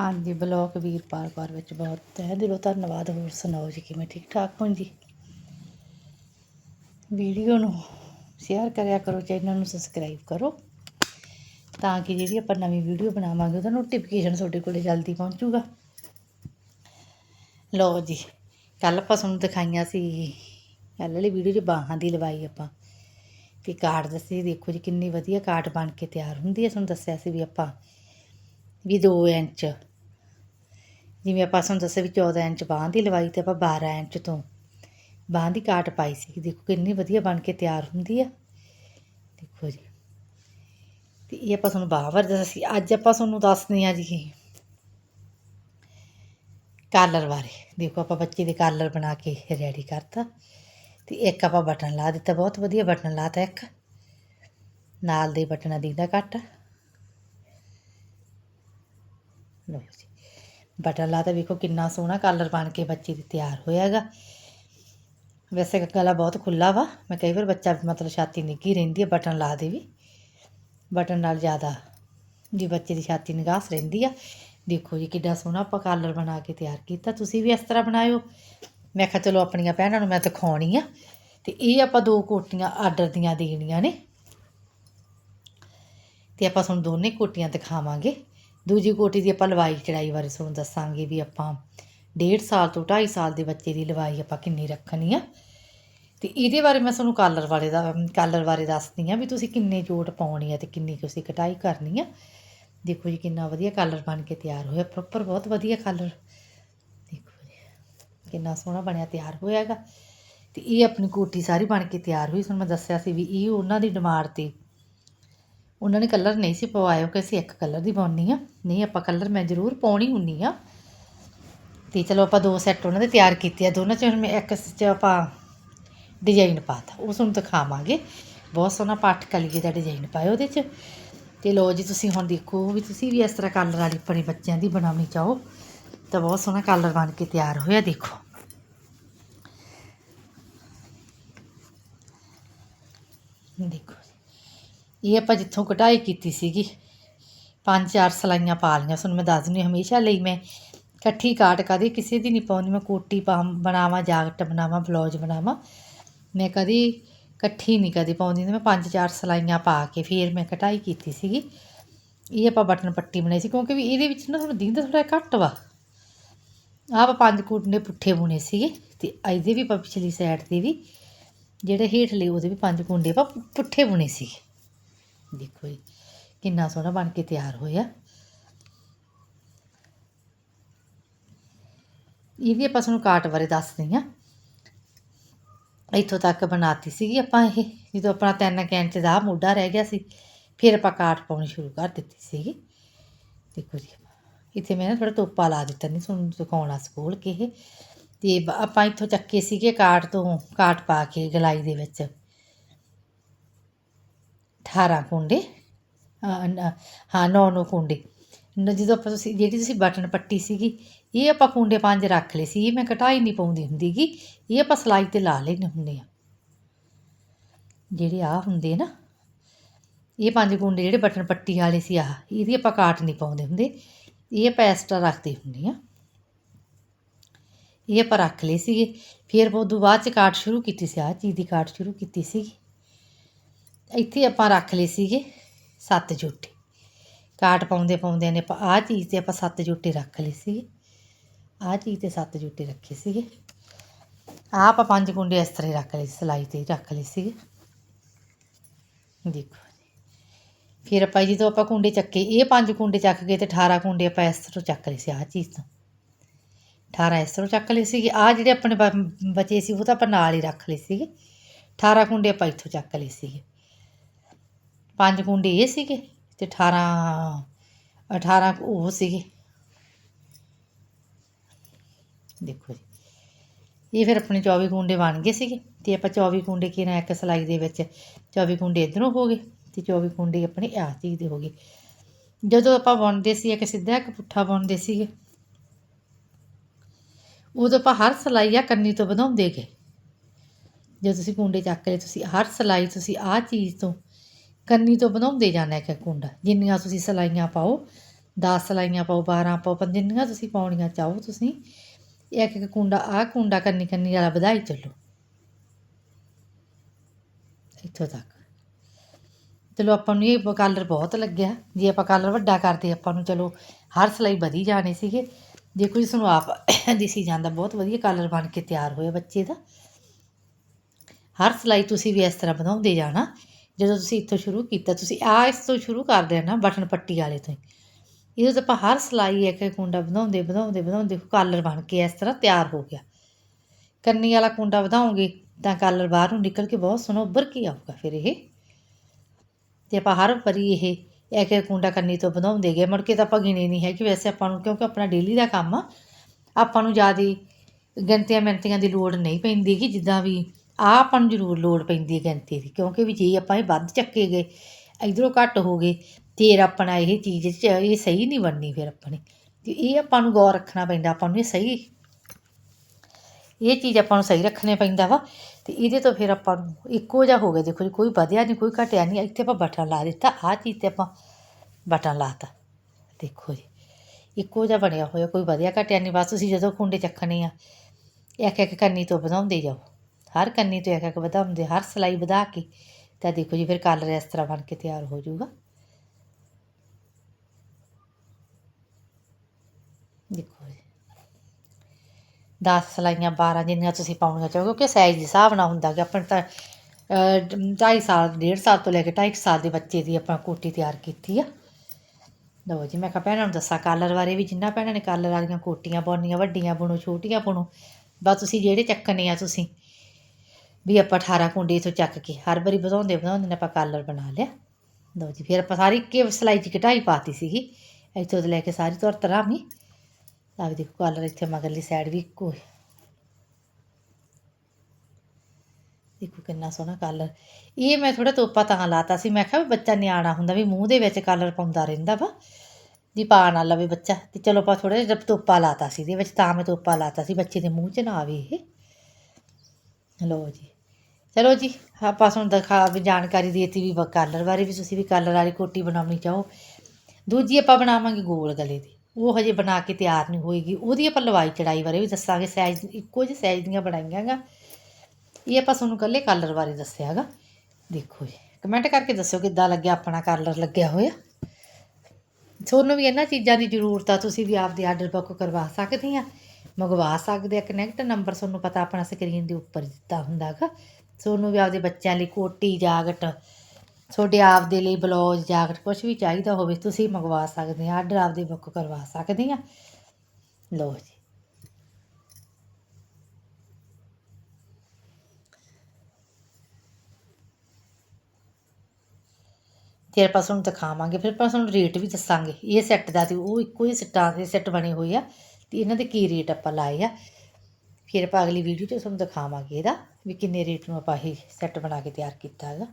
ਹਾਂਜੀ, ਬਲੋਕ ਵੀਰਪਾਲ ਕੌਰ ਵਿੱਚ ਬਹੁਤ ਤਹਿ ਦਿਲੋਂ ਧੰਨਵਾਦ। ਹੋਰ ਸੁਣਾਓ ਜੀ, ਕਿਵੇਂ ਠੀਕ ਠਾਕ ਹੋ ਜੀ? ਵੀਡੀਓ ਨੂੰ ਸ਼ੇਅਰ ਕਰਿਆ ਕਰੋ, ਚੈਨਲ ਨੂੰ ਸਬਸਕ੍ਰਾਈਬ ਕਰੋ ਤਾਂ ਕਿ ਜਿਹੜੀ ਆਪਾਂ ਨਵੀਂ ਵੀਡੀਓ ਬਣਾਵਾਂਗੇ, ਉਹਦਾ ਨੋਟੀਫਿਕੇਸ਼ਨ ਤੁਹਾਡੇ ਕੋਲੇ ਜਲਦੀ ਪਹੁੰਚੂਗਾ। ਲਓ ਜੀ ਕੱਲ ਆਪਾਂ ਤੁਹਾਨੂੰ ਦਿਖਾਈਆਂ ਸੀ, ਕੱਲ੍ਹ ਵਾਲੀ ਵੀਡੀਓ 'ਚ ਬਾਹਾਂ ਦੀ ਲਵਾਈ ਆਪਾਂ। ਤੇ ਕਾਰਡ ਦੱਸੀ, ਦੇਖੋ ਜੀ ਕਿੰਨੀ ਵਧੀਆ ਕਾਰਡ ਬਣ ਕੇ ਤਿਆਰ ਹੁੰਦੀ ਹੈ। ਤੁਹਾਨੂੰ ਦੱਸਿਆ ਸੀ ਵੀ ਆਪਾਂ ਵੀ 2 ਇੰਚ ਜਿਵੇਂ ਆਪਾਂ ਤੁਹਾਨੂੰ ਦੱਸਿਆ ਵੀ 14 ਇੰਚ ਬਾਂਹ ਦੀ ਲਵਾਈ ਤੇ ਆਪਾਂ 12 ਇੰਚ ਤੋਂ ਬਾਂਹ ਦੀ ਕਾਟ ਪਾਈ ਸੀ। ਦੇਖੋ ਕਿੰਨੀ ਵਧੀਆ ਬਣ ਕੇ ਤਿਆਰ ਹੁੰਦੀ ਆ। ਦੇਖੋ ਜੀ। ਤੇ ਇਹ ਆਪਾਂ ਤੁਹਾਨੂੰ ਬਾਹਾਂ ਬਾਰੇ ਦੱਸਿਆ ਸੀ। ਅੱਜ ਆਪਾਂ ਤੁਹਾਨੂੰ ਦੱਸਦੇ ਆ ਜੀ ਕਾਲਰ ਬਾਰੇ। ਦੇਖੋ ਆਪਾਂ ਬੱਚੇ ਦੇ ਕਾਲਰ ਬਣਾ ਕੇ ਰੈਡੀ ਕਰਤਾ। ਤੇ ਇੱਕ ਆਪਾਂ ਬਟਨ ਲਾ ਦਿੱਤਾ। ਬਹੁਤ ਵਧੀਆ ਬਟਨ ਲਾਤਾ ਇੱਕ। ਨਾਲ ਦੇ ਬਟਨਾਂ ਦੀ ਦਾ ਕੱਟ ਲਓ ਜੀ। ਬਟਨ ਲਾਤਾ ਵੇਖੋ ਕਿੰਨਾ ਸੋਹਣਾ ਕਲਰ ਬਣ ਕੇ ਬੱਚੇ ਦੀ ਤਿਆਰ ਹੋਇਆਗਾ ਵੈਸੇ ਗਲਾ ਬਹੁਤ ਖੁੱਲਾ ਵਾ, ਮੈਂ ਕਈ ਵਾਰ ਬੱਚਾ ਮਤਲਬ ਛਾਤੀ ਨਿੱਘੀ ਰਹਿੰਦੀ ਹੈ ਬਟਨ ਲਾ ਦੇ ਵੀ। ਬਟਨ ਨਾਲ ਜ਼ਿਆਦਾ ਜੀ ਬੱਚੇ ਦੀ ਛਾਤੀ ਨਿਗਾਸ ਰਹਿੰਦੀ ਆ। ਦੇਖੋ ਜੀ ਕਿੱਡਾ ਸੋਹਣਾ ਆਪਾਂ ਕਲਰ ਬਣਾ ਕੇ ਤਿਆਰ ਕੀਤਾ। ਤੁਸੀਂ ਵੀ ਇਸ ਤਰ੍ਹਾਂ ਬਣਾਇਓ। ਮੈਂ ਕਿਹਾ ਚਲੋ ਆਪਣੀਆਂ ਭੈਣਾਂ ਨੂੰ ਮੈਂ ਦਿਖਾਉਣੀ ਆ। ਤੇ ਇਹ ਆਪਾਂ ਦੋ ਕੋਟੀਆਂ ਆਰਡਰ ਦੀਆਂ ਦੇਣੀਆਂ ਨੇ। ਤੇ ਆਪਾਂ ਤੁਹਾਨੂੰ ਦੋਨੇ ਕੋਟੀਆਂ ਦਿਖਾਵਾਂਗੇ। ਦੂਜੀ ਕੋਟੀ ਦੀ ਆਪਾਂ ਲਵਾਈ ਚੜਾਈ ਬਾਰੇ ਤੁਹਾਨੂੰ ਦੱਸਾਂਗੇ ਵੀ ਆਪਾਂ ਡੇਢ ਸਾਲ ਤੋਂ 2.5 ਸਾਲ ਦੇ ਬੱਚੇ ਦੀ ਲਵਾਈ ਆਪਾਂ ਕਿੰਨੀ ਰੱਖਣੀ ਆ। ਤੇ ਇਹਦੇ ਬਾਰੇ ਮੈਂ ਤੁਹਾਨੂੰ ਕਾਲਰ ਵਾਲੇ ਦਾ ਕਾਲਰ ਬਾਰੇ ਦੱਸਦੀ ਆ ਵੀ ਤੁਸੀਂ ਕਿੰਨੇ ਜੋੜ ਪਾਉਣੀ ਆ ਤੇ ਕਿੰਨੀ ਤੁਸੀਂ ਕਟਾਈ ਕਰਨੀ ਆ। ਦੇਖੋ ਜੀ ਕਿੰਨਾ ਵਧੀਆ ਕਾਲਰ ਬਣ ਕੇ ਤਿਆਰ ਹੋਇਆ ਪ੍ਰੋਪਰ ਬਹੁਤ ਵਧੀਆ ਕਾਲਰ ਦੇਖੋ ਜੀ, ਕਿੰਨਾ ਸੋਹਣਾ ਬਣਿਆ, ਤਿਆਰ ਹੋਇਆਗਾ ਤੇ ਇਹ ਆਪਣੀ ਕੋਟੀ ਸਾਰੀ ਬਣ ਕੇ ਤਿਆਰ ਹੋਈ, ਤੁਹਾਨੂੰ ਮੈਂ ਦੱਸਿਆ ਸੀ ਵੀ ਇਹ ਉਹਨਾਂ ਦੀ ਡਿਮਾਂਡ ਤੇ ਉਹਨਾਂ ਨੇ ਕਲਰ ਨਹੀਂ ਸੀ ਪਵਾਇਆ ਕਿ ਅਸੀਂ ਇੱਕ ਕਲਰ ਦੀ ਪਾਉਣੀ ਆ। ਨਹੀਂ, ਆਪਾਂ ਕਲਰ ਮੈਂ ਜ਼ਰੂਰ ਪਾਉਣੀ ਹੁੰਨੀ ਆ। ਤੇ ਚਲੋ ਆਪਾਂ ਦੋ ਸੈੱਟ ਉਹਨਾਂ ਦੇ ਤਿਆਰ ਕੀਤੇ ਆ। ਦੋਨਾਂ ਚ ਹੁਣ ਮੈਂ ਇੱਕ 'ਚ ਆਪਾਂ ਡਿਜ਼ਾਈਨ ਪਾਤਾ ਉਹ ਤੁਹਾਨੂੰ ਦਿਖਾਵਾਂਗੇ। ਬਹੁਤ ਸੋਹਣਾ ਪਾਠ ਕਲੀਏ ਦਾ ਡਿਜ਼ਾਈਨ ਪਾਇਆ ਉਹਦੇ 'ਚ। ਤੇ ਲੋ ਜੀ, ਤੁਸੀਂ ਹੁਣ ਦੇਖੋ ਵੀ ਤੁਸੀਂ ਵੀ ਇਸ ਤਰ੍ਹਾਂ ਕਲਰ ਵਾਲੀ ਆਪਣੇ ਬੱਚਿਆਂ ਦੀ ਬਣਾਉਣੀ ਚਾਹੋ। ਤਾਂ ਬਹੁਤ ਸੋਹਣਾ ਕਲਰ ਬਣ ਕੇ ਤਿਆਰ ਹੋਇਆ, ਦੇਖੋ। ਦੇਖੋ ਜੀ। ਇਹ ਆਪਾਂ ਜਿੱਥੋਂ ਕਢਾਈ ਕੀਤੀ ਸੀਗੀ, ਪੰਜ ਚਾਰ ਸਲਾਈਆਂ ਪਾ ਲਈਆਂ, ਤੁਹਾਨੂੰ ਮੈਂ ਦੱਸ ਦਿੰਦੀ ਹਮੇਸ਼ਾ ਲਈ ਮੈਂ। ਇਕੱਠੀ ਕਾਟ ਕਦੇ ਕਿਸੇ ਦੀ ਨਹੀਂ ਪਾਉਂਦੀ, ਮੈਂ ਕੋਟੀ ਪਾ, ਬਣਾਵਾਂ, ਜਾਕਟ ਬਣਾਵਾਂ, ਬਲੌਜ ਬਣਾਵਾਂ। ਮੈਂ ਕਦੀ ਇਕੱਠੀ ਨਹੀਂ ਕਦੇ ਪਾਉਂਦੀ ਮੈਂ ਪੰਜ ਚਾਰ ਸਲਾਈਆਂ ਪਾ ਕੇ ਫਿਰ ਮੈਂ ਕਟਾਈ ਕੀਤੀ ਸੀਗੀ। ਇਹ ਆਪਾਂ ਬਟਨ ਪੱਟੀ ਬਣਾਈ ਸੀ, ਕਿਉਂਕਿ ਵੀ ਇਹਦੇ ਵਿੱਚ ਨਾ ਥੋੜਾ ਦਿੰਦਾ ਥੋੜਾ ਘੱਟ ਵਾ। ਆਹ ਆਪਾਂ ਪੰਜ ਕੁੰਡੇ ਪੁੱਠੇ ਬੁਣੇ ਸੀਗੇ, ਤੇ ਇਹਦੇ ਵੀ ਆਪਾਂ ਪਿਛਲੀ ਸਾਈਡ ਤੇ ਵੀ, ਜਿਹੜੇ ਹੇਠਲੇ ਉਹਦੇ ਵੀ ਪੰਜ ਕੁੰਡੇ ਆਪਾਂ ਪੁੱਠੇ ਬੁਣੇ ਸੀਗੇ। ਦੇਖੋ ਜੀ, ਕਿੰਨਾ ਸੋਹਣਾ ਬਣ ਕੇ ਤਿਆਰ ਹੋਇਆ। ਇਹ ਵੀ ਆਪਾਂ ਤੁਹਾਨੂੰ ਕਾਟ ਬਾਰੇ ਦੱਸਦੇ ਹਾਂ। ਇੱਥੋਂ ਤੱਕ ਬਣਾਤੀ ਸੀਗੀ ਆਪਾਂ ਇਹ, ਜਦੋਂ ਆਪਣਾ ਤਿੰਨ ਕੁ ਇੰਚ ਦਾ ਮੋਢਾ ਰਹਿ ਗਿਆ ਸੀ, ਫਿਰ ਆਪਾਂ ਕਾਟ ਪਾਉਣੀ ਸ਼ੁਰੂ ਕਰ ਦਿੱਤੀ ਸੀਗੀ। ਦੇਖੋ ਜੀ, ਇੱਥੇ ਮੈਂ ਨਾ ਥੋੜਾ ਤੋਪਾ ਲਾ ਦਿੱਤਾ ਨਹੀਂ ਤੁਹਾਨੂੰ ਦਿਖਾਉਣਾ ਸੀ ਕੇ ਇਹ। ਤੇ ਆਪਾਂ ਇੱਥੋਂ ਚੱਕੇ ਸੀਗੇ ਕਾਟ ਤੋਂ ਕਾਟ ਪਾ ਕੇ ਗਲਾਈ ਦੇ ਵਿੱਚ। 18 ਕੁੰਡੇ ਅ, ਹਾਂ ਨੌ ਨੌ ਕੁੰਡੇ। ਜਦੋਂ ਆਪਾਂ ਤੁਸੀਂ ਜਿਹੜੀ ਤੁਸੀਂ ਬਟਨ ਪੱਟੀ ਸੀਗੀ ਇਹ ਆਪਾਂ ਕੁੰਡੇ ਪੰਜ ਰੱਖ ਲਏ ਸੀ ਇਹ ਮੈਂ ਕਟਾਈ ਨਹੀਂ ਪਾਉਂਦੀ ਹੁੰਦੀਗੀ ਇਹ ਆਪਾਂ ਸਲਾਈ ਤੇ ਲਾ ਲੈਣੇ ਹੁੰਦੇ ਆ। ਜਿਹੜੇ ਆ ਹੁੰਦੇ ਨਾ ਇਹ ਪੰਜ ਕੁੰਡੇ ਜਿਹੜੇ ਬਟਨ ਪੱਟੀ ਵਾਲੇ ਸੀ ਆਹ ਇਹਦੀ ਆਪਾਂ ਕਾਟ ਨਹੀਂ ਪਾਉਂਦੇ ਹੁੰਦੇ ਇਹ ਆਪਾਂ ਐਕਸਟਰਾ ਰੱਖਦੇ ਹੁੰਦੇ ਆ। ਇਹ ਆਪਾਂ ਰੱਖ ਲਏ ਸੀਗੇ ਫਿਰ ਉਦੋਂ ਬਾਅਦ ਚ ਕਾਟ ਸ਼ੁਰੂ ਕੀਤੀ ਸੀ ਆਹ ਚੀਜ਼ ਦੀ ਕਾਟ ਸ਼ੁਰੂ ਕੀਤੀ ਸੀਗੀ। ਇੱਥੇ ਆਪਾਂ ਰੱਖ ਲਏ ਸੀਗੇ ਸੱਤ ਜੂਟੇ। ਕਾਟ ਪਾਉਂਦੇ ਪਾਉਂਦੇ ਨੇ ਆਪਾਂ ਆਹ ਚੀਜ਼ ਤੇ ਆਪਾਂ ਸੱਤ ਜੋਟੇ ਰੱਖ ਲਏ ਸੀਗੇ। ਆਹ ਚੀਜ਼ ਤੇ ਸੱਤ ਜੂਟੇ ਰੱਖੇ ਸੀਗੇ। ਆਹ ਆਪਾਂ ਪੰਜ ਕੁੰਡੇ ਇਸ ਤਰ੍ਹਾਂ ਹੀ ਰੱਖ ਲਏ ਸੀ, ਸਿਲਾਈ ਤੇ ਰੱਖ ਲਏ ਸੀਗੇ। ਦੇਖੋ ਜੀ। ਫਿਰ ਆਪਾਂ ਜਦੋਂ ਆਪਾਂ ਕੁੰਡੇ ਚੱਕੇ ਇਹ ਪੰਜ ਕੁੰਡੇ ਚੱਕ ਗਏ ਤੇ 18 ਕੁੰਡੇ ਆਪਾਂ ਇਸ ਤਰ੍ਹਾਂ ਚੱਕ ਲਏ ਸੀ ਆਹ ਚੀਜ਼ ਤੋਂ। 18 ਇਸ ਤਰ੍ਹਾਂ ਚੱਕ ਲਏ ਸੀਗੇ। ਆਹ ਜਿਹੜੇ ਆਪਣੇ ਬ- ਬਚੇ ਸੀ ਉਹ ਤਾਂ ਆਪਾਂ ਨਾਲ ਹੀ ਰੱਖ ਲਏ ਸੀਗੇ। 18 ਕੁੰਡੇ ਆਪਾਂ ਇੱਥੋਂ ਚੱਕ ਲਏ ਸੀਗੇ। ਪੰਜ ਕੁੰਡੇ ਇਹ ਸੀਗੇ ਤੇ 18 18 ਉਹ ਸੀਗੇ। ਦੇਖੋ ਜੀ, ਇਹ ਫਿਰ ਆਪਣੇ 24 ਕੁੰਡੇ ਬਣ ਗਏ ਸੀਗੇ ਤੇ ਆਪਾਂ 24 ਕੁੰਡੇ ਕੀ ਨਾ ਇੱਕ ਸਲਾਈ ਦੇ ਵਿੱਚ 24 ਕੁੰਡੇ ਇਧਰੋਂ ਹੋ ਗਏ ਤੇ 24 ਕੁੰਡੇ ਆਪਣੇ ਆਹ ਚੀਜ਼ ਦੇ ਹੋ ਗਏ। ਜਦੋਂ ਆਪਾਂ ਬੁਣਦੇ ਸੀ ਇੱਕ ਸਿੱਧਾ ਇੱਕ ਪੁੱਠਾ ਬੁਣਦੇ ਸੀਗੇ, ਉਦੋਂ ਆਪਾਂ ਹਰ ਸਲਾਈ ਆ ਕੰਨੀ ਤੋਂ ਵਧਾਉਂਦੇ ਗਏ। ਜੇ ਤੁਸੀਂ ਕੁੰਡੇ ਚੱਕ ਲਏ, ਤੁਸੀਂ ਹਰ ਸਲਾਈ, ਤੁਸੀਂ ਆਹ ਚੀਜ਼ ਤੋਂ ਕੰਨੀ ਤੋਂ ਵਧਾਉਂਦੇ ਜਾਣਾ ਇੱਕ ਇੱਕ ਕੁੰਡਾ ਜਿੰਨੀਆਂ ਤੁਸੀਂ ਸਲਾਈਆਂ ਪਾਓ 10 ਸਲਾਈਆਂ ਪਾਓ 12 ਪਾਓ, ਪਰ ਜਿੰਨੀਆਂ ਤੁਸੀਂ ਪਾਉਣੀਆਂ ਚਾਹੋ ਤੁਸੀਂ, ਇੱਕ ਇੱਕ ਕੁੰਡਾ, ਆਹ ਕੁੰਡਾ ਕੰਨੀ ਕੰਨੀ ਵਾਲਾ ਵਧਾਈ ਚੱਲੋ। ਇੱਥੋਂ ਤੱਕ। ਚਲੋ ਆਪਾਂ ਨੂੰ ਇਹ ਕਲਰ ਬਹੁਤ ਲੱਗਿਆ। ਜੇ ਆਪਾਂ ਕਲਰ ਵੱਡਾ ਕਰਦੇ, ਆਪਾਂ ਨੂੰ ਚਲੋ ਹਰ ਸਲਾਈ ਵਧੀ ਜਾਣੇ ਸੀਗੇ। ਜੇ ਕੋਈ ਤੁਹਾਨੂੰ ਆਪ ਦਿਸੀ ਜਾਂਦਾ, ਬਹੁਤ ਵਧੀਆ ਕਲਰ ਬਣ ਕੇ ਤਿਆਰ ਹੋਇਆ ਬੱਚੇ ਦਾ। ਹਰ ਸਲਾਈ ਤੁਸੀਂ ਵੀ ਇਸ ਤਰ੍ਹਾਂ ਬਣਾਉਂਦੇ ਜਾਣਾ। ਜਦੋਂ ਤੁਸੀਂ ਇੱਥੋਂ ਸ਼ੁਰੂ ਕੀਤਾ, ਤੁਸੀਂ ਆ ਇਸ ਤੋਂ ਸ਼ੁਰੂ ਕਰ ਨਾ ਬਟਨ ਪੱਟੀ ਵਾਲੇ ਤੋਂ ਹੀ। ਇਹਦੇ ਤੋਂ ਆਪਾਂ ਹਰ ਸਲਾਈ ਇੱਕ ਕੁੰਡਾ ਵਧਾਉਂਦੇ ਵਧਾਉਂਦੇ ਵਧਾਉਂਦੇ ਕਾਲਰ ਬਣ ਕੇ ਇਸ ਤਰ੍ਹਾਂ ਤਿਆਰ ਹੋ ਗਿਆ। ਕੰਨੀ ਵਾਲਾ ਕੁੰਡਾ ਵਧਾਉਂਗੇ ਤਾਂ ਕਾਲਰ ਬਾਹਰ ਨੂੰ ਨਿਕਲ ਕੇ ਬਹੁਤ ਸੋਹਣਾ ਉੱਭਰ ਕੇ ਆਊਗਾ ਫਿਰ ਇਹ। ਤੇ ਆਪਾਂ ਹਰ ਵਾਰੀ ਇਹ ਇੱਕ ਇੱਕ ਕੁੰਡਾ ਕੰਨੀ ਤੋਂ ਵਧਾਉਂਦੇ ਗਏ ਮੁੜ ਕੇ ਤਾਂ ਆਪਾਂ ਗਿਣੇ ਨਹੀਂ ਹੈ ਕਿ ਵੈਸੇ ਆਪਾਂ ਨੂੰ, ਕਿਉਂਕਿ ਆਪਣਾ ਡੇਲੀ ਦਾ ਕੰਮ ਆ। ਆਪਾਂ ਨੂੰ ਜ਼ਿਆਦਾ ਗਿਣਤੀਆਂ ਮਿਣਤੀਆਂ ਦੀ ਲੋੜ ਨਹੀਂ ਪੈਂਦੀ ਕਿ ਜਿੱਦਾਂ ਵੀ ਆ ਆਪਾਂ ਨੂੰ ਜ਼ਰੂਰ ਲੋੜ ਪੈਂਦੀ ਹੈ ਗਿਣਤੀ ਦੀ, ਕਿਉਂਕਿ ਵੀ ਜੇ ਆਪਾਂ ਇਹ ਵੱਧ ਚੱਕੇ ਗਏ, ਇਧਰੋਂ ਘੱਟ ਹੋ ਗਏ, ਫਿਰ ਆਪਣਾ ਇਹ ਚੀਜ਼ ਚ ਇਹ ਸਹੀ ਨਹੀਂ ਬਣਨੀ ਫਿਰ ਆਪਣੀ। ਤੇ ਇਹ ਆਪਾਂ ਨੂੰ ਗੌਰ ਰੱਖਣਾ ਪੈਂਦਾ, ਆਪਾਂ ਨੂੰ ਇਹ ਸਹੀ, ਇਹ ਚੀਜ਼ ਆਪਾਂ ਨੂੰ ਸਹੀ ਰੱਖਣੇ ਪੈਂਦਾ ਵਾ, ਤੇ ਇਹਦੇ ਤੋਂ ਫਿਰ ਆਪਾਂ ਨੂੰ ਇੱਕੋ ਜਿਹਾ ਹੋ ਗਿਆ, ਦੇਖੋ ਜੀ, ਕੋਈ ਵਧਿਆ ਨਹੀਂ, ਕੋਈ ਘਟਿਆ ਨਹੀਂ, ਇੱਥੇ ਆਪਾਂ ਬਟਨ ਲਾ ਦਿੱਤਾ, ਆਹ ਚੀਜ਼ ਤੇ ਆਪਾਂ ਬਟਨ ਲਾਤਾ ਦੇਖੋ ਜੀ, ਇੱਕੋ ਜਿਹਾ ਬਣਿਆ ਹੋਇਆ, ਕੋਈ ਵਧਿਆ ਘਟਿਆ ਨਹੀਂ, ਬਸ ਤੁਸੀਂ ਜਦੋਂ ਕੁੰਡੇ ਚੱਕਣੇ ਆ ਇੱਕ ਇੱਕ ਕਰਨੀ ਤੋਂ ਵਧਾਉਂਦੇ ਜਾਓ। ਹਰ ਕੰਨੀ ਤੋਂ ਇੱਕ ਇੱਕ ਵਧਾਉਂਦੇ ਹਰ ਸਲਾਈ ਵਧਾ ਕੇ ਤਾਂ ਦੇਖੋ ਜੀ ਫਿਰ ਕਲਰ ਇਸ ਤਰ੍ਹਾਂ ਬਣ ਕੇ ਤਿਆਰ ਹੋ ਜਾਊਗਾ। ਦੇਖੋ ਜੀ। 10 ਸਲਾਈਆਂ 12 ਜਿੰਨੀਆਂ ਤੁਸੀਂ ਪਾਉਣੀਆਂ ਚਾਹੋ ਕਿਉਂਕਿ ਸਾਈਜ਼ ਦੇ ਹਿਸਾਬ ਨਾਲ ਹੁੰਦਾ ਕਿ ਆਪਾਂ ਤਾਂ ਅਹ, ਢਾਈ ਸਾਲ ਡੇਢ ਸਾਲ ਤੋਂ ਲੈ ਕੇ ਢਾਈ ਕੁ ਸਾਲ ਦੇ ਬੱਚੇ ਦੀ ਆਪਾਂ ਕੋਟੀ ਤਿਆਰ ਕੀਤੀ ਆ। ਲਓ ਜੀ ਮੈਂ ਕਿਹਾ ਭੈਣਾਂ ਨੂੰ ਦੱਸਾਂ ਕਾਲਰ ਬਾਰੇ ਵੀ ਜਿੰਨਾ ਭੈਣਾਂ ਨੇ ਕਾਲਰ ਵਾਲੀਆਂ ਕੋਟੀਆਂ ਪਾਉਣੀਆਂ ਵੱਡੀਆਂ ਬੁਣੋ ਛੋਟੀਆਂ ਬੁਣੋ ਬਸ ਤੁਸੀਂ ਜਿਹੜੇ ਚੱਕਣੇ ਆ ਤੁਸੀਂ ਵੀ ਆਪਾਂ 18 ਕੁੰਡੇ ਤੋਂ ਚੱਕ ਕੇ ਹਰ ਵਾਰੀ ਵਧਾਉਂਦੇ ਵਧਾਉਂਦੇ ਨੇ ਆਪਾਂ ਕਾਲਰ ਬਣਾ ਲਿਆ। ਲਓ ਜੀ, ਫਿਰ ਆਪਾਂ ਸਾਰੀ ਇੱਕੇ ਸਲਾਈ 'ਚ ਘਟਾਈ ਪਾਤੀ ਸੀਗੀ। ਇੱਥੋਂ ਤੋਂ ਲੈ ਕੇ ਸਾਰੀ ਤੁਰ ਤਰ੍ਹਾਂ ਵੀ। ਆ ਵੀ ਦੇਖੋ ਕਾਲਰ ਇੱਥੇ ਮਗਰਲੀ ਸਾਈਡ ਵੀ ਇੱਕੋ ਹੈ। ਦੇਖੋ ਕਿੰਨਾ ਸੋਹਣਾ ਕਲਰ ਇਹ ਮੈਂ ਥੋੜਾ ਤੋਪਾ ਤਾਂ ਲਾਤਾ ਸੀ। ਮੈਂ ਕਿਹਾ ਵੀ ਬੱਚਾ ਨਿਆਣਾ ਹੁੰਦਾ ਵੀ ਮੂੰਹ ਦੇ ਵਿੱਚ ਕਲਰ ਪਾਉਂਦਾ ਰਹਿੰਦਾ ਵਾ। ਵੀ ਪਾ ਨਾ ਲਵੇ ਬੱਚਾ। ਤੇ ਚਲੋ ਆਪਾਂ ਥੋੜਾ ਜਿਹਾ ਤੋਪਾ ਲਾਤਾ ਸੀ। ਇਹਦੇ ਵਿੱਚ ਤਾਂ ਮੈਂ ਤੋਪਾ ਲਾਤਾ ਸੀ। ਬੱਚੇ ਦੇ ਮੂੰਹ 'ਚ ਨਾ ਆਵੇ ਇਹ। ਲਓ ਜੀ। ਚਲੋ ਜੀ, ਆਪਾਂ ਤੁਹਾਨੂੰ ਦਿਖਾ ਵੀ ਜਾਣਕਾਰੀ ਦੇਤੀ ਦਿੱਤੀ ਵੀ ਕਲਰ ਬਾਰੇ ਵੀ ਤੁਸੀਂ ਵੀ ਕਲਰ ਵਾਲੀ ਕੋਟੀ ਬਣਾਉਣੀ ਚਾਹੋ। ਦੂਜੀ ਆਪਾਂ ਬਣਾਵਾਂਗੇ ਗੋਲ ਗਲੇ ਦੀ। ਉਹ ਹਜੇ ਬਣਾ ਕੇ ਤਿਆਰ ਨਹੀਂ ਹੋਏਗੀ। ਉਹਦੀ ਆਪਾਂ ਲਵਾਈ ਚੜਾਈ ਬਾਰੇ ਵੀ ਦੱਸਾਂਗੇ ਸਾਈਜ਼ ਇੱਕੋ ਜਿਹੇ ਸਾਈਜ਼ ਦੀਆਂ ਬਣਾਈਆਂ ਗਾ ਇਹ ਆਪਾਂ ਤੁਹਾਨੂੰ ਇਕੱਲੇ ਕਾਲਰ ਬਾਰੇ ਦੱਸਿਆਗਾ ਦੇਖੋ ਜੀ ਕਮੈਂਟ ਕਰਕੇ ਦੱਸਿਓ ਕਿੱਦਾਂ ਲੱਗਿਆ, ਆਪਣਾ ਕਲਰ ਲੱਗਿਆ ਹੋਇਆ। ਤੁਹਾਨੂੰ ਵੀ ਇਹਨਾਂ ਚੀਜ਼ਾਂ ਦੀ ਜ਼ਰੂਰਤ ਆ, ਤੁਸੀਂ ਵੀ ਆਪਦੇ ਆਰਡਰ ਬੁੱਕ ਕਰਵਾ ਸਕਦੇ ਆ, ਮੰਗਵਾ ਸਕਦੇ ਆ। ਕਨੈਕਟ ਨੰਬਰ ਤੁਹਾਨੂੰ ਪਤਾ ਆਪਣਾ ਸਕਰੀਨ ਦੇ ਉੱਪਰ ਦਿੱਤਾ ਹੁੰਦਾਗਾ ਤੁਹਾਨੂੰ ਵੀ ਆਪਦੇ ਬੱਚਿਆਂ ਲਈ ਕੋਟੀ, ਜਾਕਟ, ਤੁਹਾਡੇ ਆਪਦੇ ਲਈ ਬਲੌਜ਼, ਜਾਕਟ ਕੁਛ ਵੀ ਚਾਹੀਦਾ ਹੋਵੇ, ਤੁਸੀਂ ਮੰਗਵਾ ਸਕਦੇ ਆ, ਆਰਡਰ ਆਪਦੇ ਬੁੱਕ ਕਰਵਾ ਸਕਦੇ ਆ। ਲਓ ਜੀ। ਫਿਰ ਆਪਾਂ ਤੁਹਾਨੂੰ ਦਿਖਾਵਾਂਗੇ, ਫਿਰ ਆਪਾਂ ਤੁਹਾਨੂੰ ਰੇਟ ਵੀ ਦੱਸਾਂਗੇ। ਇਹ ਸੈੱਟ ਦਾ ਤੇ ਉਹ ਇੱਕੋ ਹੀ ਸੈੱਟਾਂ ਦੇ ਸੈੱਟ ਬਣੇ ਹੋਏ ਆ, ਤੇ ਇਹਨਾਂ ਦੇ ਕੀ ਰੇਟ ਆਪਾਂ ਲਾਏ ਆ। ਫਿਰ ਆਪਾਂ ਅਗਲੀ ਵੀਡੀਓ 'ਚ ਤੁਹਾਨੂੰ ਦਿਖਾਵਾਂਗੇ ਇਹਦਾ। ਵੀ ਕਿੰਨੇ ਰੇਟ ਨੂੰ ਆਪਾਂ ਇਹ ਸੈੱਟ ਬਣਾ ਕੇ ਤਿਆਰ ਕੀਤਾ ਹੈਗਾ।